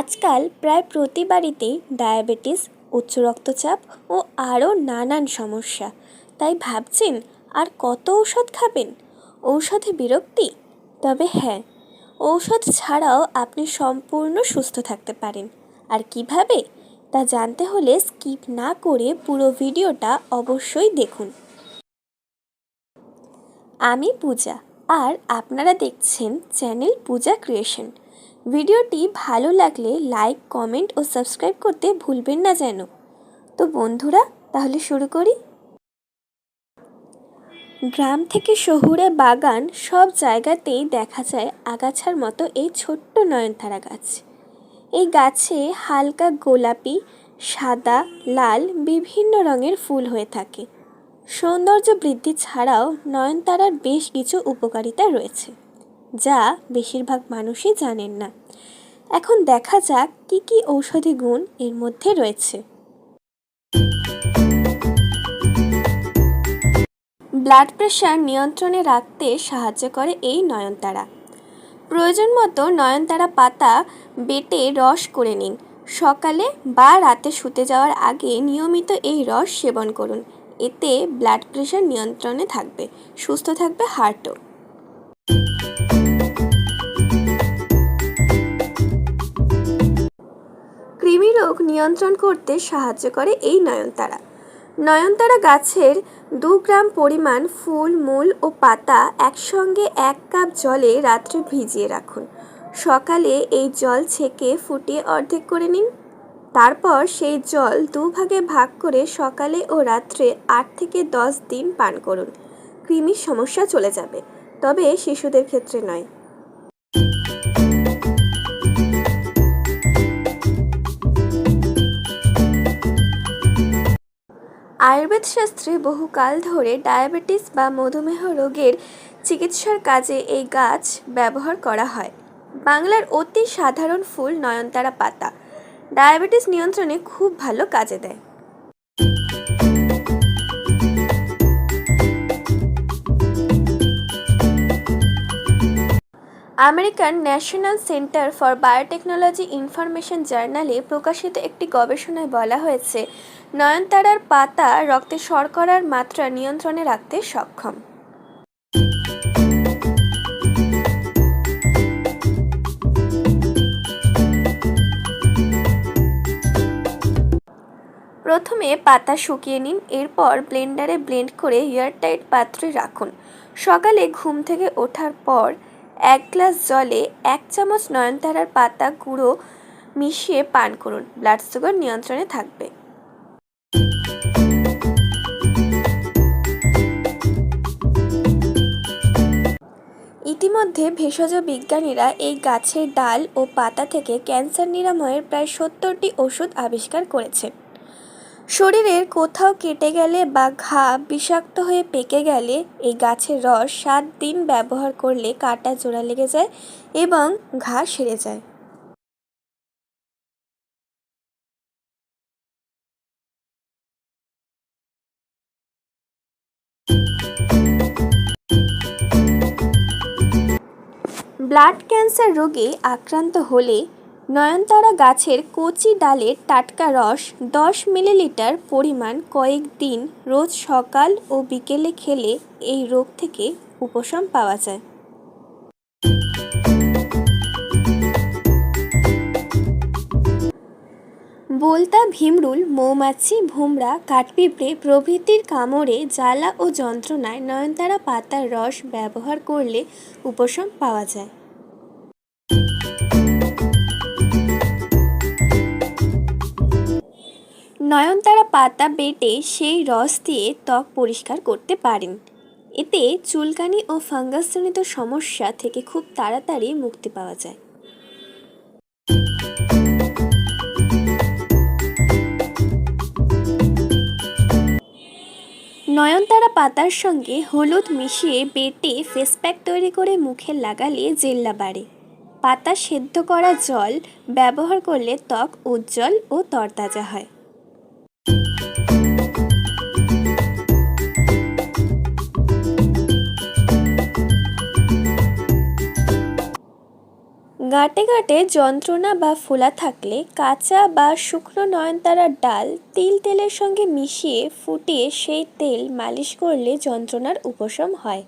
আজকাল প্রায় প্রতি বাড়িতেই ডায়াবেটিস, উচ্চ রক্তচাপ ও আরও নানান সমস্যা। তাই ভাবছেন, আর কত ঔষধ খাবেন? ঔষধে বিরক্তি? তবে হ্যাঁ ঔষধ ছাড়াও আপনি সম্পূর্ণ সুস্থ থাকতে পারেন। আর কীভাবে? তা জানতে হলে স্কিপ না করে পুরো ভিডিওটা অবশ্যই দেখুন। আমি পূজা, আর আপনারা দেখছেন চ্যানেল পূজা ক্রিয়েশন। ভিডিওটি ভালো লাগলে লাইক, কমেন্ট ও সাবস্ক্রাইব করতে ভুলবেন না যেন। তো বন্ধুরা, তাহলে শুরু করি। গ্রাম থেকে শহুরে বাগান সব জায়গাতেই দেখা যায় আগাছার মতো এই ছোট্ট নয়নতারা গাছ। এই গাছে হালকা গোলাপি, সাদা, লাল বিভিন্ন রঙের ফুল হয়ে থাকে। সৌন্দর্য বৃদ্ধি ছাড়াও নয়নতারার বেশ কিছু উপকারিতা রয়েছে। যা বেশিরভাগ মানুষই জানেন না। এখন দেখা যাক কি কি ঔষধি গুণ এর মধ্যে রয়েছে। ব্লাড প্রেশার নিয়ন্ত্রণে রাখতে সাহায্য করে এই নয়নতারা। প্রয়োজন মতো নয়নতারা পাতা বেটে রস করে নিন। সকালে বা রাতে শুতে যাওয়ার আগে নিয়মিত এই রস সেবন করুন। এতে ব্লাড প্রেশার নিয়ন্ত্রণে থাকবে, সুস্থ থাকবে, হার্টও। কৃমি রোগ নিয়ন্ত্রণ করতে সাহায্য করে এই নয়নতারা। নয়নতারা গাছের দু গ্রাম পরিমাণ ফুল, মূল ও পাতা একসঙ্গে এক কাপ জলে রাত্রে ভিজিয়ে রাখুন। সকালে এই জল ছেঁকে ফুটিয়ে অর্ধেক করে নিন। তারপর সেই জল দুভাগে ভাগ করে সকালে ও রাত্রে আট থেকে দশ দিন পান করুন। কৃমির সমস্যা চলে যাবে, তবে শিশুদের ক্ষেত্রে নয়। আয়ুর্বেদ শাস্ত্রে বহুকাল ধরে ডায়াবেটিস বা মধুমেহ রোগের চিকিৎসার কাজে এই গাছ ব্যবহার করা হয়। বাংলার অতি সাধারণ ফুল নয়নতারা পাতা। ডায়াবেটিস নিয়ন্ত্রণে খুব ভালো কাজে দেয়। American National Center for Biotechnology Information জার্নালে প্রকাশিত একটি গবেষণায় বলা হয়েছে নয়নতারার পাতা রক্তে শর্করার মাত্রা নিয়ন্ত্রণে রাখতে সক্ষম। প্রথমে পাতা শুকিয়ে নিন, এরপর ব্লেন্ডারে ব্লেন্ড করে এয়ারটাইট পাত্রে রাখুন। সকালে ঘুম থেকে ওঠার পর এক গ্লাস জলে এক চামচ নয়নতারার পাতা গুঁড়ো মিশিয়ে পান করুন। ব্লাড সুগার নিয়ন্ত্রণে থাকবে। ইতিমধ্যে ভেষজ বিজ্ঞানীরা এই গাছের ডাল ও পাতা থেকে ক্যান্সার নিরাময়ের প্রায় সত্তরটি ওষুধ আবিষ্কার করেছে শরীরের কোথাও কেটে গেলে বা ঘা বিষাক্ত হয়ে পেকে গেলে এই গাছের রস সাত দিন ব্যবহার করলে কাটা জোড়া লেগে যায় এবং ঘা সেরে যায়। ব্লাড ক্যান্সার রোগে আক্রান্ত হলে নয়নতারা গাছের কচি ডালের টাটকা রস দশ মিলিলিটার পরিমাণ কয়েক দিন রোজ সকাল ও বিকেলে খেলে এই রোগ থেকে উপশম পাওয়া যায়। বোলতা, ভীমরুল, মৌমাছি, ভুমরা, কাঠপিঁপড়ে প্রভৃতির কামড়ে জ্বালা ও যন্ত্রণায় নয়নতারা পাতার রস ব্যবহার করলে উপশম পাওয়া যায়। নয়নতারা পাতা বেটে সেই রস দিয়ে ত্বক পরিষ্কার করতে পারেন। এতে চুলকানি ও ফাঙ্গাসজনিত সমস্যা থেকে খুব তাড়াতাড়ি মুক্তি পাওয়া যায়। নয়নতারা পাতার সঙ্গে হলুদ মিশিয়ে বেটে ফেস প্যাক তৈরি করে মুখে লাগালে জেল্লা বাড়ে। পাতা সেদ্ধ করা জল ব্যবহার করলে ত্বক উজ্জ্বল ও তরতাজা হয়। গাঁটে গাঁটে যন্ত্রণা বা ফোলা থাকলে কাঁচা বা শুকনো নয়নতারার ডাল তিল তেলের সঙ্গে মিশিয়ে ফুটিয়ে সেই তেল মালিশ করলে যন্ত্রণার উপশম হয়।